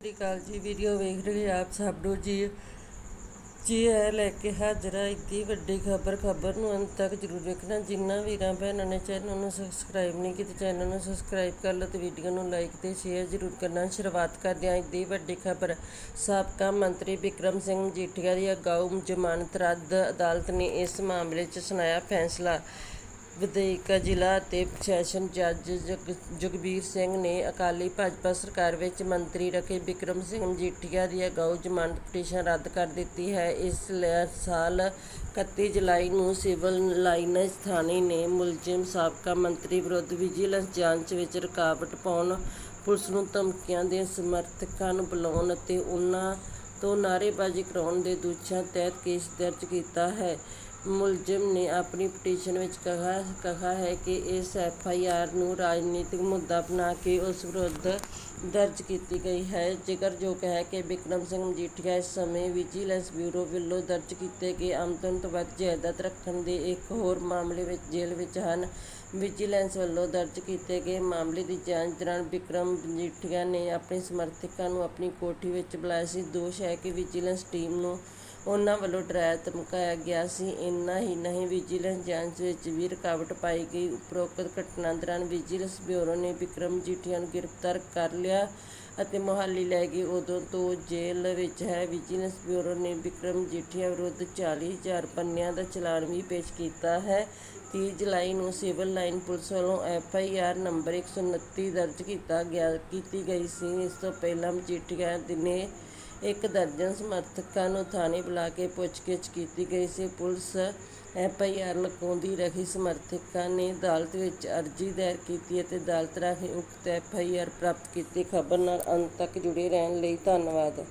ਸਤਿ ਸ਼੍ਰੀ ਅਕਾਲ ਜੀ, ਵੀਡੀਓ ਵੇਖ ਰਹੇ ਆਪ ਸਭ ਨੂੰ ਜੀ। ਜੀ ਇਹ ਲੈ ਕੇ ਹਾਜ਼ਰ ਹੈ ਇੱਕ ਦੀ ਵੱਡੀ ਖਬਰ ਖਬਰ ਨੂੰ ਅੰਤ ਤੱਕ ਜ਼ਰੂਰ ਵੇਖਣਾ। ਜਿੰਨਾ ਵੀਰਾਂ, ਭੈਣਾਂ ਨੇ ਚੈਨਲ ਨੂੰ ਸਬਸਕ੍ਰਾਈਬ ਨਹੀਂ ਕੀਤਾ, ਚੈਨਲ ਨੂੰ ਸਬਸਕ੍ਰਾਈਬ ਕਰ ਲਓ ਤੇ ਵੀਡੀਓ ਨੂੰ ਲਾਈਕ ਤੇ ਸ਼ੇਅਰ ਜ਼ਰੂਰ ਕਰਨਾ। ਸ਼ੁਰੂਆਤ ਕਰਦੇ ਹਾਂ ਦੀ ਵੱਡੀ ਖਬਰ। ਸਾਬਕਾ ਮੰਤਰੀ ਵਿਕਰਮ ਸਿੰਘ ਮਜੀਠੀਆ ਦੀ ਅਗਾਊ ਜ਼ਮਾਨਤ ਰੱਦ ਅਦਾਲਤ ਨੇ ਇਸ ਮਾਮਲੇ 'ਚ ਸੁਣਾਇਆ ਫੈਸਲਾ। ਵਿਧਾਇਕ ਜ਼ਿਲ੍ਹਾ ਅਤੇ ਸੈਸ਼ਨ ਜੱਜ ਜਗ- ਜਗਬੀਰ ਸਿੰਘ ਨੇ ਅਕਾਲੀ ਭਾਜਪਾ ਸਰਕਾਰ ਵਿੱਚ ਮੰਤਰੀ ਰਹੇ ਬਿਕਰਮ ਸਿੰਘ ਮਜੀਠੀਆ ਦੀ ਅਗਾਊ ਜ਼ਮਾਨਤ ਪਟੀਸ਼ਨ ਰੱਦ ਕਰ ਦਿੱਤੀ ਹੈ। ਇਸ ਲ- ਸਾਲ 31 ਜੁਲਾਈ ਨੂੰ ਸਿਵਲ ਲਾਈਨਜ਼ ਥਾਣੇ ਨੇ ਮੁਲਜ਼ਮ ਸਾਬਕਾ ਮੰਤਰੀ ਵਿਰੁੱਧ ਵਿਜੀਲੈਂਸ ਜਾਂਚ ਵਿੱਚ ਰੁਕਾਵਟ ਪਾਉਣ, ਪੁਲਿਸ ਨੂੰ ਧਮਕੀਆਂ ਦੇ ਸਮਰਥਕਾਂ ਨੂੰ ਬੁਲਾਉਣ ਅਤੇ ਉਹਨਾਂ ਤੋਂ ਨਾਅਰੇਬਾਜ਼ੀ ਕਰਾਉਣ ਦੇ ਦੋਸ਼ਾਂ ਤਹਿਤ ਕੇਸ ਦਰਜ ਕੀਤਾ ਹੈ। ਮੁਲਜ਼ਮ ਨੇ ਆਪਣੀ ਪਟੀਸ਼ਨ ਵਿੱਚ ਕਿਹਾ ਕਿਹਾ ਹੈ ਕਿ ਇਸ ਐਫ ਆਈ ਆਰ ਨੂੰ ਰਾਜਨੀਤਿਕ ਮੁੱਦਾ ਬਣਾ ਕੇ ਉਸ ਵਿਰੁੱਧ ਦਰਜ ਕੀਤੀ ਗਈ ਹੈ। ਜ਼ਿਕਰਯੋਗ ਹੈ ਕਿ ਬਿਕਰਮ ਸਿੰਘ ਮਜੀਠੀਆ ਇਸ ਸਮੇਂ ਵਿਜੀਲੈਂਸ ਬਿਊਰੋ ਵੱਲੋਂ ਦਰਜ ਕੀਤੇ ਗਏ ਆਮਦਨ ਤੋਂ ਵੱਧ ਜਾਇਦਾਦ ਰੱਖਣ ਦੇ ਇੱਕ ਹੋਰ ਮਾਮਲੇ ਵਿੱਚ ਜੇਲ੍ਹ ਵਿੱਚ ਹਨ। ਵਿਜੀਲੈਂਸ ਵੱਲੋਂ ਦਰਜ ਕੀਤੇ ਗਏ ਮਾਮਲੇ ਦੀ ਜਾਂਚ ਦੌਰਾਨ ਬਿਕਰਮ ਮਜੀਠੀਆ ਨੇ ਆਪਣੇ ਸਮਰਥਕਾਂ ਨੂੰ ਆਪਣੀ ਕੋਠੀ ਵਿੱਚ ਬੁਲਾਇਆ ਸੀ। ਦੋਸ਼ ਹੈ ਕਿ ਵਿਜੀਲੈਂਸ ਟੀਮ ਨੂੰ ਉਹਨਾਂ ਵੱਲੋਂ ਡਰਾਇਆ ਧਮਕਾਇਆ ਗਿਆ ਸੀ। ਇੰਨਾ ਹੀ ਨਹੀਂ, ਵਿਜੀਲੈਂਸ ਜਾਂਚ ਵਿੱਚ ਵੀ ਰੁਕਾਵਟ ਪਾਈ ਗਈ। ਉਪਰੋਕਤ ਘਟਨਾ ਦੌਰਾਨ ਵਿਜੀਲੈਂਸ ਬਿਊਰੋ ਨੇ ਵਿਕਰਮ ਜੀਠੀਆ ਨੂੰ ਗ੍ਰਿਫਤਾਰ ਕਰ ਲਿਆ ਅਤੇ ਮੁਹਾਲੀ ਲੈ ਗਈ। ਉਦੋਂ ਤੋਂ ਜੇਲ੍ਹ ਵਿੱਚ ਹੈ। ਵਿਜੀਲੈਂਸ ਬਿਊਰੋ ਨੇ ਵਿਕਰਮ ਜੀਠੀਆ ਵਿਰੁੱਧ 40000 ਪੰਨਿਆਂ ਦਾ ਚਲਾਨ ਵੀ ਪੇਸ਼ ਕੀਤਾ ਹੈ। 30 ਜੁਲਾਈ ਨੂੰ ਸਿਵਲ ਲਾਈਨ ਪੁਲਿਸ ਵੱਲੋਂ ਐਫ ਆਈ ਆਰ ਨੰਬਰ 129 ਦਰਜ ਕੀਤਾ ਗਿਆ, ਕੀਤੀ ਗਈ ਸੀ। ਇਸ ਤੋਂ ਪਹਿਲਾਂ ਮਜੀਠੀਆ ਨੇ ਇੱਕ ਦਰਜਨ ਸਮਰਥਕਾਂ ਨੂੰ ਥਾਣੇ ਬੁਲਾ ਕੇ ਪੁੱਛਗਿੱਛ ਕੀਤੀ ਗਈ ਸੀ। ਪੁਲਿਸ ਐਫ ਆਈ ਆਰ ਲਗਾਉਂਦੀ ਰਹੀ। ਸਮਰਥਕਾਂ ਨੇ ਅਦਾਲਤ ਵਿੱਚ ਅਰਜ਼ੀ ਦਾਇਰ ਕੀਤੀ ਅਤੇ ਅਦਾਲਤ ਰਾਹੀਂ ਉਕਤ ਐਫ ਆਈ ਆਰ ਪ੍ਰਾਪਤ ਕੀਤੀ। ਖਬਰ ਨਾਲ ਅੰਤ ਤੱਕ ਜੁੜੇ ਰਹਿਣ ਲਈ ਧੰਨਵਾਦ।